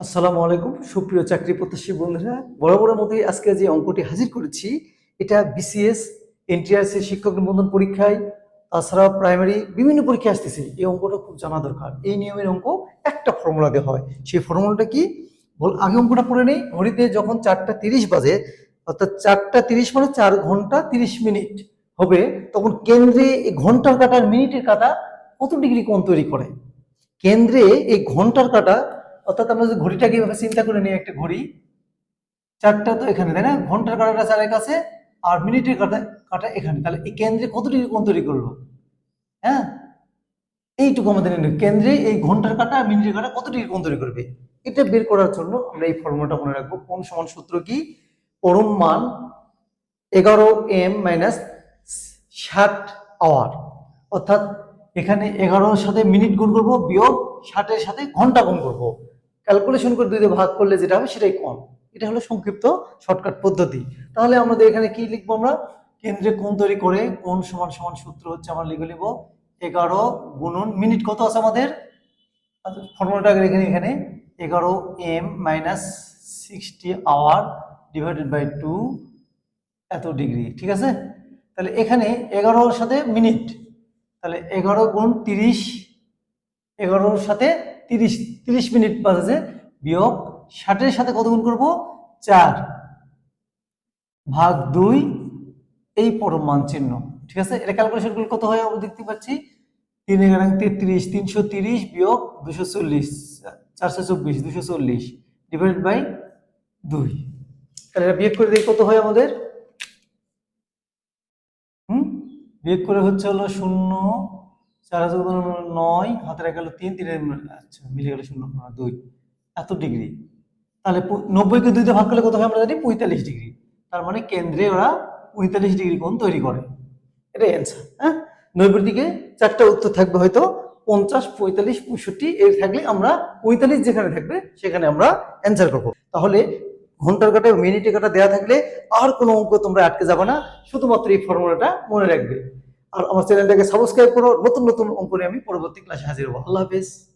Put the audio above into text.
আসসালামু আলাইকুম, সুপ্রিয় চাকরি প্রত্যাশী বন্ধুরা। বরাবরের মতোই আজকে যে অঙ্কটি হাজির করেছি, এটা বিসিএস এনটিআরসি শিক্ষক নিবন্ধন পরীক্ষায় তাছাড়া প্রাইমারি বিভিন্ন পরীক্ষা আসতেছে। এই অঙ্কটা খুব জানা দরকার। এই নিয়মের অঙ্ক একটা ফর্মুলা দেওয়া হয়। সেই ফর্মুলাটা কি? বল, আগে অঙ্কটা পড়ে নেই। ঘড়িতে যখন চারটা তিরিশ বাজে, অর্থাৎ চারটা তিরিশ মানে চার ঘণ্টা তিরিশ মিনিট হবে, তখন কেন্দ্রে এই ঘণ্টার কাটার মিনিটের কাটা কত ডিগ্রি কোণ তৈরি করে? কেন্দ্রে এই ঘণ্টার কাটা অর্থাৎ আমরা যদি ঘড়িটাকে এভাবে চিন্তা করে নিই, একটা ঘড়ি, চারটা তো এখানে, তাই না? ঘণ্টার কাটাটা চারের কাছে আর মিনিটের কাটা কাটা এখানে। তাহলে এই কেন্দ্রে কত ডিগ্রি তৈরি করল হ্যাঁ? এইটুকু আমাদের কেন্দ্রে এই ঘণ্টার কাটা আর মিনিটের কাটা কত ডিগ্রি তৈরি করবে? এটা বের করার জন্য আমরা এই ফর্মুলাটা মনে রাখব। কোন সমান সূত্র কি? পরম মান এগারো এম মাইনাস ষাট আওয়ার অর্থাৎ এখানে এগারোর সাথে মিনিট গুণ করব, বিয়োগ ষাটের সাথে ঘণ্টা গুণ করব। ক্যালকুলেশন করে দুই দিয়ে ভাগ করলে যেটা হবে সেটাই কম। এটা হলো সংক্ষিপ্ত শর্টকাট পদ্ধতি। তাহলে আমাদের এখানে কি লিখব আমরা? কেন্দ্রে কোণ তৈরি করে কোণ সমান সমান সূত্র হচ্ছে আমরা লিখে নিব এগারো গুণন মিনিট কত আছে আমাদের? ফর্মুলাটা এখানে এখানে। এগারো M minus sixty hour divided by two এত ডিগ্রি ঠিক আছে? তাহলে এখানে এগারোর সাথে মিনিট, তাহলে এগারো গুণ তিরিশ, এগারোর সাথে তিরিশ তিরিশ মিনিট বাজে বিয়োগ ষাটের সাথে কত গুণ করব? চার। ভাগ দুই, এই পরম মান চিহ্ন। ঠিক আছে? এটা ক্যালকুলেশন করলে কত হয় আমরা দেখতে পাচ্ছি? তিন এগারো, তেত্রিশ, তিনশো তিরিশ বিয়োগ দুশো চল্লিশ। চারশো চব্বিশ, দুশো চল্লিশ। ডিভাইডেড বাই দুই। তাহলে এটা বিয়োগ করে দিই কত হয় আমাদের? হুম? বিয়োগ করে হচ্ছে হলো শূন্য চার হাজার নয়, হাতের এক গেল তিন, তিনের আচ্ছা মিলে গেল শূন্য দুই। এত ডিগ্রি। তাহলে নব্বইকে দুইতে ভাগ করলে কত হয় আমরা জানি? পঁয়তাল্লিশ ডিগ্রি। তার মানে কেন্দ্রে ওরা পঁয়তাল্লিশ ডিগ্রি কোণ তৈরি করে। এটাই অ্যান্সার হ্যাঁ? নব্বই দিকে চারটা উত্তর থাকবে হয়তো। পঞ্চাশ, পঁয়তাল্লিশ, পঁয়ষট্টি, এর থাকলে আমরা পঁয়তাল্লিশ যেখানে থাকবে, সেখানে আমরা অ্যান্সার করব। তাহলে ঘণ্টার কাটা মিনিটের কাটা দেওয়া থাকলে আর কোনো অঙ্ক তোমরা আটকে যাবে না। শুধুমাত্র এই ফর্মুলাটা মনে রাখবে। আর আমার চ্যানেলটাকে সাবস্ক্রাইব করো। নতুন নতুন অঙ্ক আমি পরবর্তী ক্লাসে হাজির হব। আল্লাহ হাফেজ।